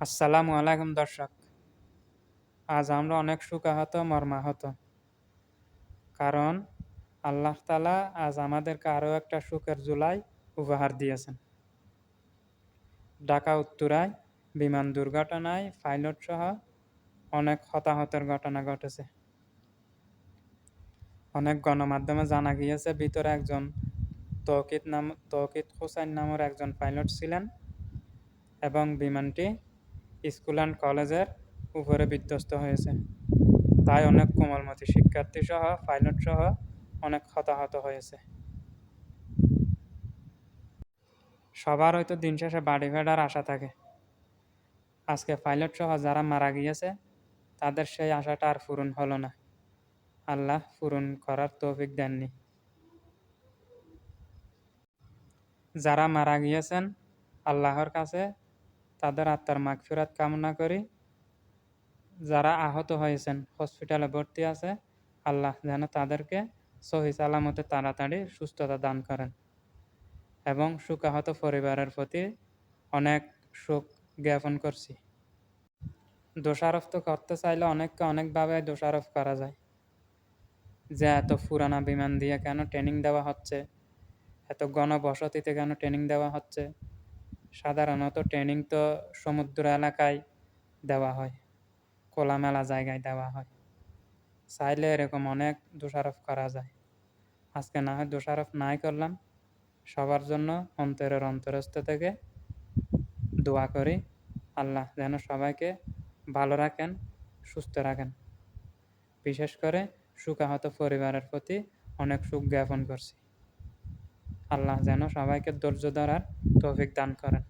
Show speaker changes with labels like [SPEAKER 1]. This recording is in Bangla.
[SPEAKER 1] আসসালামু আলাইকুম দর্শক। আজ আমরা অনেক সুখাহত মর্মাহত। কারণ আল্লাহ তালা আজ আমাদেরকে আরও একটা সুখের জুলাই উপহার দিয়েছেন। ঢাকা, উত্তরায় বিমান দুর্ঘটনায় পাইলট সহ অনেক হতাহতের ঘটনা ঘটেছে। অনেক গণমাধ্যমে জানা গিয়েছে, ভিতরে একজন তৌকিত নাম তৌকিত হোসাইন নামের একজন পাইলট ছিলেন এবং বিমানটি স্কুল অ্যান্ড কলেজের উপরে বিধ্বস্ত হয়েছে। তাই অনেক কোমলমতি শিক্ষার্থী সহ পাইলট সহ অনেক হতাহত হয়েছে। সবার হয়তো দিন শেষে বাড়ি ফেরার আশা থাকে। আজকে পাইলট সহ যারা মারা গিয়েছে, তাদের সেই আশাটা আর পূরণ হলো না। আল্লাহ পূরণ করার তৌফিক দেননি। যারা মারা গিয়েছেন, আল্লাহর কাছে তাদের আত্মার মাগফিরাত কামনা করি। যারা আহত হয়েছেন, হসপিটালে ভর্তি আছে, আল্লাহ যেন তাদেরকে সহি সালামতে তাড়াতাড়ি সুস্থতা দান করেন এবং সুখাহত পরিবারের প্রতি অনেক শোক জ্ঞাপন করছি। দোষারোপ তো করতে চাইলে অনেককে অনেকভাবে দোষারোপ করা যায়। যে এত পুরানা বিমান দিয়ে কেন ট্রেনিং দেওয়া হচ্ছে, এত গণবসতিতে কেন ট্রেনিং দেওয়া হচ্ছে সাধারণত ট্রেনিং তো সমুদ্র এলাকায় দেওয়া হয়, খোলামেলা জায়গায় দেওয়া হয়। চাইলে এরকম অনেক দোষারোপ করা যায়। আজকে না হয় দোষারোপ নাই করলাম, সবার জন্য অন্তরের অন্তরস্থ থেকে দোয়া করি, আল্লাহ যেন সবাইকে ভালো রাখেন, সুস্থ রাখেন। বিশেষ করে সুখাহত পরিবারের প্রতি অনেক সুখ জ্ঞাপন করছি। আল্লাহ যেন সবাইকে ধৈর্য ধরার তৌফিক দান করেন।